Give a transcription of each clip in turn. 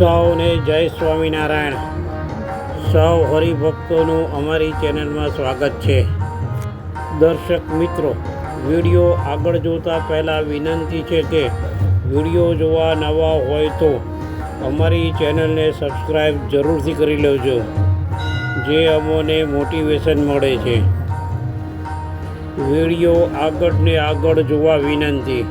સૌને જય સ્વામિનારાયણ. સૌ હરિભક્તોનું અમારી ચેનલમાં સ્વાગત છે. દર્શક મિત્રો, વીડિયો આગળ જોતા પહેલાં વિનંતી છે કે વીડિયો જોવા નવા હોય તો અમારી ચેનલને સબસ્ક્રાઈબ જરૂરથી કરી લેજો, જે અમોને મોટિવેશન મળે છે. વીડિયો આગળ ને આગળ જોવા વિનંતી.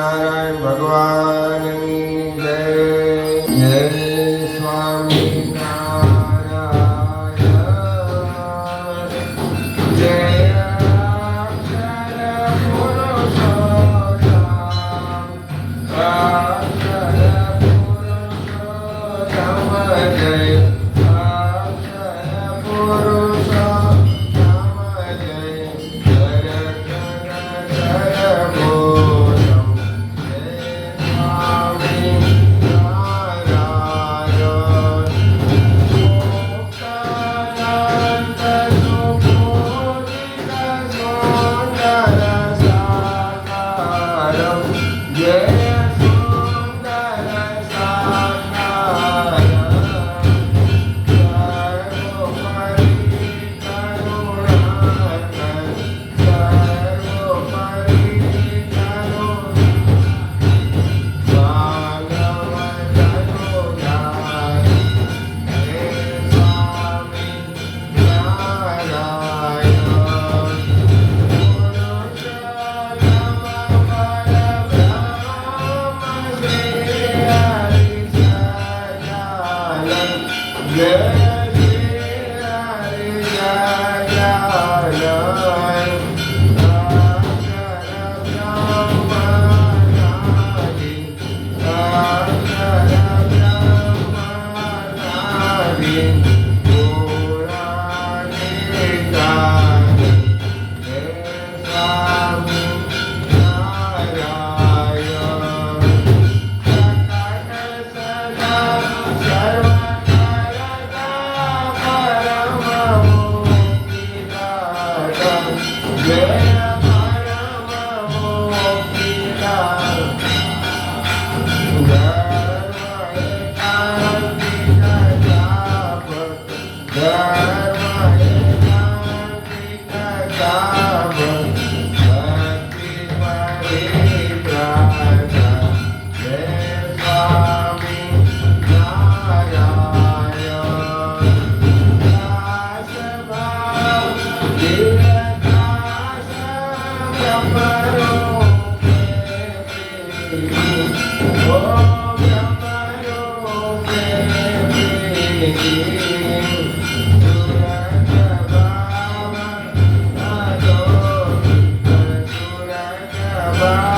Nara. Yeah. bye.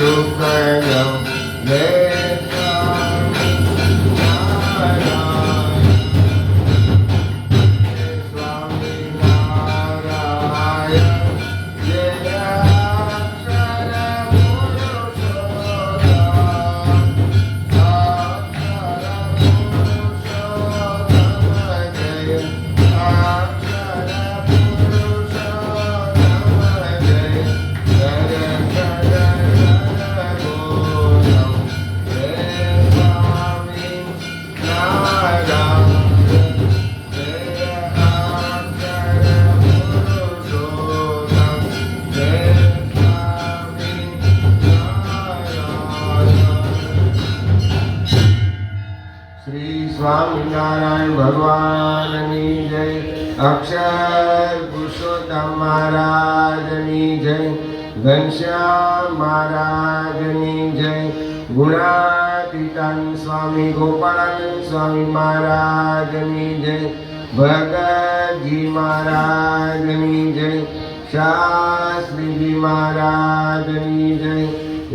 to. Swaminarayan ભગવાનની જય. અક્ષર પુરુષોત્તમ મહારાજની જય. ઘનશ્યામ મહારાજની જય. ગુણાતીતાન સ્વામી ગોપાળાનંદ સ્વામી મહારાજની જય. ભગતજી મહારાજની જય. શાસ્ત્રીજી મહારાજની જય.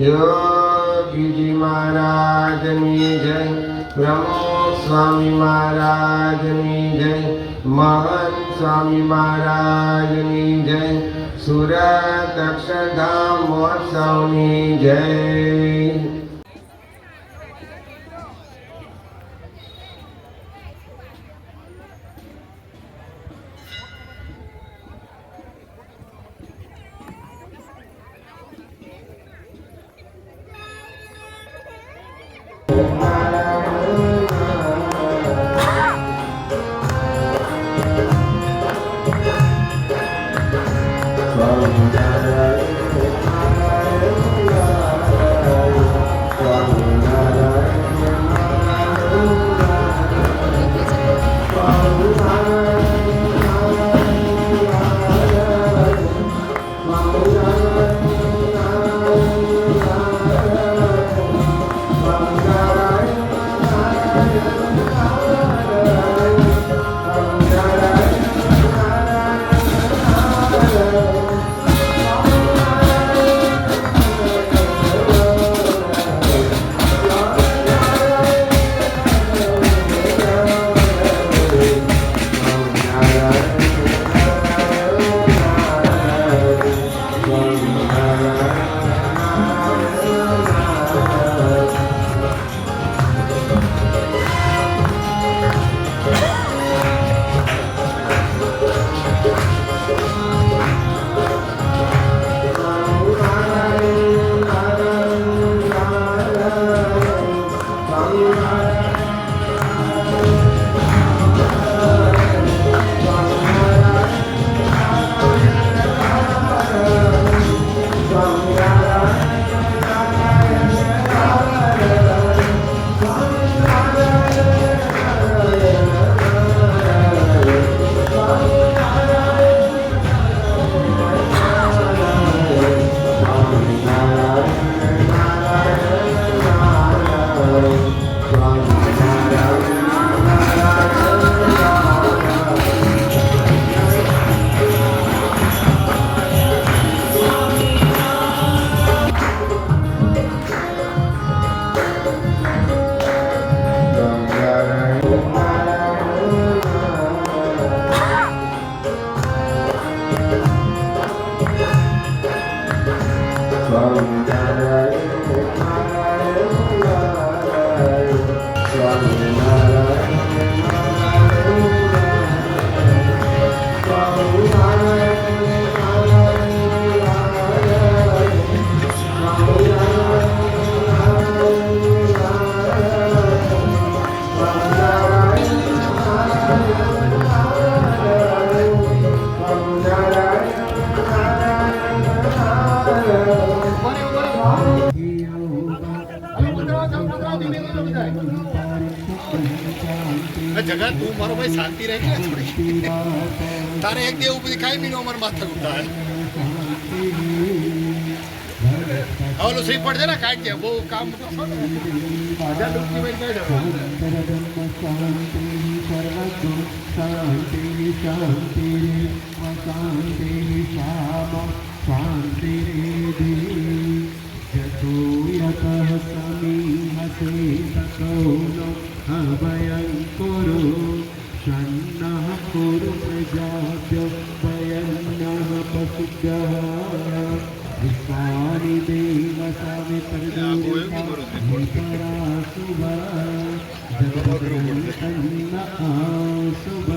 યોગીજી મહારાજની જય. પ્રમો સ્વામી મહારાજની જય મહંત સ્વામી મહારાજની જય સુરત અક્ષરધામ મહોત્સવની જય. જગત તું મારો ભાઈ શાંતિ રહે થોડી તારે એક દેવું પછી ખાઈ પીનો અમારે માથા ઉઠાય ઓલું શ્રી પડશે ને કાઢ દે બહુ કામ હજાર શાંતિ ભાઈ नो अभयं कुरु षण्णः कुरु प्रजाभ्य वयन्नः पशुभ्यः विश्वानि देव सवितर्दुपराशुभ जगदन्तन्न आशुभ